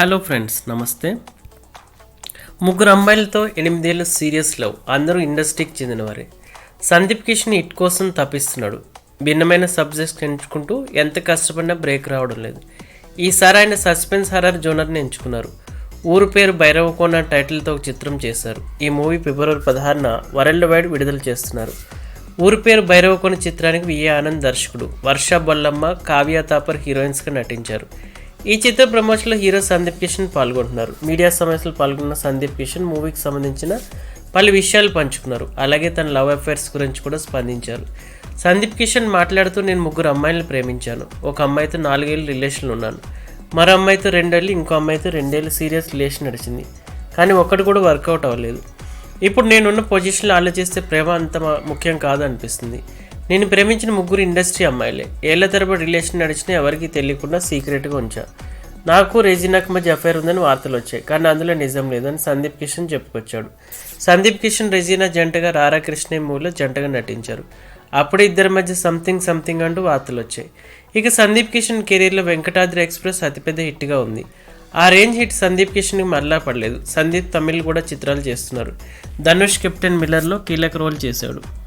Hello friends నమస్తే. ముగ్గురు అమ్మాయిలతో ఎనిమిదేళ్ళు సీరియస్ లవ్ అందరూ ఇండస్ట్రీకి చెందినవారే. సందీప్ కిషన్ హిట్ కోసం తప్పిస్తున్నాడు. భిన్నమైన సబ్జెక్ట్స్ ఎంచుకుంటూ ఎంత కష్టపడినా బ్రేక్ రావడం లేదు. ఈసారి ఆయన సస్పెన్స్ హర్రర్ జోనర్ని ఎంచుకున్నారు. ఊరు పేరు భైరవకోన టైటిల్తో ఒక చిత్రం చేశారు. ఈ మూవీ ఫిబ్రవరి పదహారున వరల్డ్ వైడ్ విడుదల చేస్తున్నారు. ఊరి పేరు భైరవకోన చిత్రానికి విఏ ఆనంద్ దర్శకుడు వర్ష బొల్లమ్మ కావ్య తాపర్ హీరోయిన్స్గా నటించారు. ఈ చిత్ర ప్రమోషన్లో హీరో సందీప్ కిషన్ పాల్గొంటున్నారు. మీడియా సమావేశంలో పాల్గొన్న సందీప్ కిషన్ మూవీకి సంబంధించిన పలు విషయాలు పంచుకున్నారు. అలాగే తన లవ్ అఫైర్స్ గురించి కూడా స్పందించారు. సందీప్ కిషన్ మాట్లాడుతూ నేను ముగ్గురు అమ్మాయిలను ప్రేమించాను. ఒక అమ్మాయితో నాలుగేళ్ళు రిలేషన్లో ఉన్నాను. మరో అమ్మాయితో రెండేళ్ళు ఇంకో అమ్మాయితో రెండేళ్ళు సీరియస్ రిలేషన్ నడిచింది. కానీ ఒక్కటి కూడా వర్కౌట్ అవ్వలేదు. ఇప్పుడు నేనున్న పొజిషన్లో ఆలోచిస్తే ప్రేమ అంత ముఖ్యం కాదు అనిపిస్తుంది నేను ప్రేమించిన ముగ్గురు ఇండస్ట్రీ అమ్మాయిలే. ఏళ్ళ తరబడి రిలేషన్ నడిచినా ఎవరికీ తెలియకుండా సీక్రెట్గా ఉంచా. నాకు రెజినాకు మధ్య అఫైర్ ఉందని వార్తలు వచ్చాయి. కానీ అందులో నిజం లేదని సందీప్ కిషన్ చెప్పుకొచ్చాడు. సందీప్ కిషన్ రెజీనా జంటగా రారా కృష్ణ మూవీలో జంటగా నటించారు. అప్పుడే ఇద్దరి మధ్య సంథింగ్ సంథింగ్ అంటూ వార్తలు వచ్చాయి. ఇక సందీప్ కిషన్ కెరీర్లో వెంకటాద్రి ఎక్స్ప్రెస్ అతిపెద్ద హిట్గా ఉంది. ఆ రేంజ్ హిట్ సందీప్ కిషన్కి మరలా పడలేదు. సందీప్ తమిళ్ కూడా చిత్రాలు చేస్తున్నారు. ధనుష్ కెప్టెన్ మిల్లర్లో కీలక రోల్ చేశాడు.